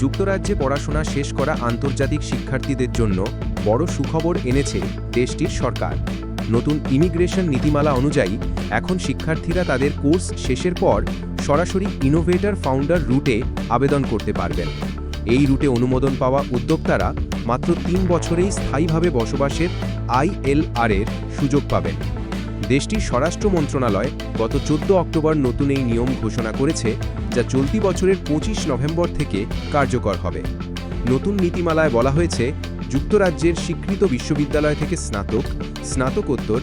যুক্তরাজ্যে পড়াশোনা শেষ করা আন্তর্জাতিক শিক্ষার্থীদের জন্য বড় সুখবর এনেছে দেশটির সরকার। নতুন ইমিগ্রেশন নীতিমালা অনুযায়ী, এখন শিক্ষার্থীরা তাদের কোর্স শেষের পর সরাসরি ইনোভেটর ফাউন্ডার রুটে আবেদন করতে পারবেন। এই রুটে অনুমোদন পাওয়া উদ্যোক্তারা মাত্র তিন বছরেই স্থায়ীভাবে বসবাসের আইএলআর এর সুযোগ পাবেন। দেশটির স্বরাষ্ট্র মন্ত্রণালয় গত চোদ্দ অক্টোবর নতুন এই নিয়ম ঘোষণা করেছে, যা চলতি বছরের পঁচিশ নভেম্বর থেকে কার্যকর হবে। নতুন নীতিমালায় বলা হয়েছে, যুক্তরাজ্যের স্বীকৃত বিশ্ববিদ্যালয় থেকে স্নাতক, স্নাতকোত্তর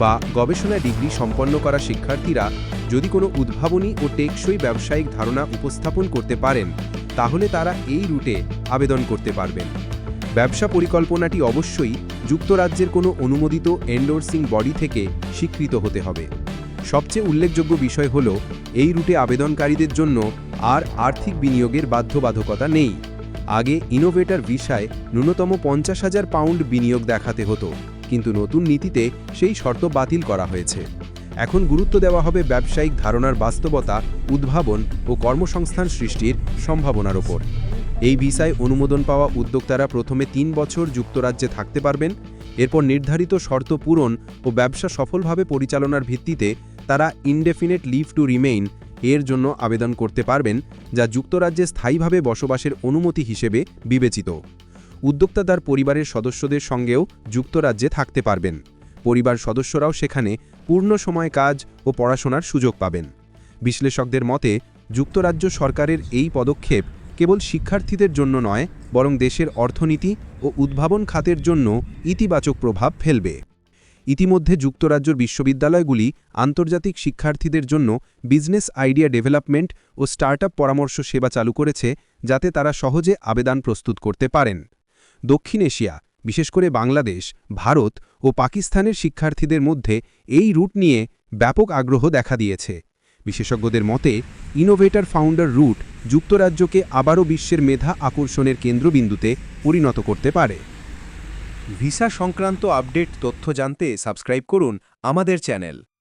বা গবেষণা ডিগ্রি সম্পন্ন করা শিক্ষার্থীরা যদি কোনো উদ্ভাবনী ও টেকসই ব্যবসায়িক ধারণা উপস্থাপন করতে পারেন, তাহলে তারা এই রুটে আবেদন করতে পারবেন। ব্যবসা পরিকল্পনাটি অবশ্যই যুক্তরাজ্যের কোনো অনুমোদিত এন্ডোর্সিং বডি থেকে স্বীকৃত হতে হবে। সবচেয়ে উল্লেখযোগ্য বিষয় হল, এই রুটে আবেদনকারীদের জন্য আর আর্থিক বিনিয়োগের বাধ্যবাধকতা নেই। আগে ইনোভেটর ভিসায় ন্যূনতম পঞ্চাশ হাজার পাউন্ড বিনিয়োগ দেখাতে হতো, কিন্তু নতুন নীতিতে সেই শর্ত বাতিল করা হয়েছে। এখন গুরুত্ব দেওয়া হবে ব্যবসায়িক ধারণার বাস্তবতা, উদ্ভাবন ও কর্মসংস্থান সৃষ্টির সম্ভাবনার ওপর। এই ভিসায় অনুমোদন পাওয়া উদ্যোক্তারা প্রথমে তিন বছর যুক্তরাজ্যে থাকতে পারবেন। এরপর নির্ধারিত শর্ত পূরণ ও ব্যবসা সফলভাবে পরিচালনার ভিত্তিতে তারা ইনডেফিনেট লিভ টু রিমেইন এর জন্য আবেদন করতে পারবেন, যা যুক্তরাজ্যে স্থায়ীভাবে বসবাসের অনুমতি হিসেবে বিবেচিত। উদ্যোক্তা তার পরিবারের সদস্যদের সঙ্গেও যুক্তরাজ্যে থাকতে পারবেন। পরিবার সদস্যরাও সেখানে পূর্ণ সময় কাজ ও পড়াশোনার সুযোগ পাবেন। বিশ্লেষকদের মতে, যুক্তরাজ্য সরকারের এই পদক্ষেপ কেবল শিক্ষার্থীদের জন্য নয়, বরং দেশের অর্থনীতি ও উদ্ভাবন খাতের জন্য ইতিবাচক প্রভাব ফেলবে। ইতিমধ্যে যুক্তরাজ্যর বিশ্ববিদ্যালয়গুলি আন্তর্জাতিক শিক্ষার্থীদের জন্য বিজনেস আইডিয়া ডেভেলপমেন্ট ও স্টার্টআপ পরামর্শ সেবা চালু করেছে, যাতে তারা সহজে আবেদন প্রস্তুত করতে পারেন। দক্ষিণ এশিয়া, বিশেষ করে বাংলাদেশ, ভারত ও পাকিস্তানের শিক্ষার্থীদের মধ্যে এই রুট নিয়ে ব্যাপক আগ্রহ দেখা দিয়েছে। বিশেষজ্ঞদের মতে ইনোভেটর ফাউন্ডার রুট যুক্তরাজ্যকে আবারও বিশ্বের মেধা আকর্ষণের কেন্দ্রবিন্দুতে পরিণত করতে পারে। ভিসা সংক্রান্ত আপডেট তথ্য জানতে সাবস্ক্রাইব করুন আমাদের চ্যানেল।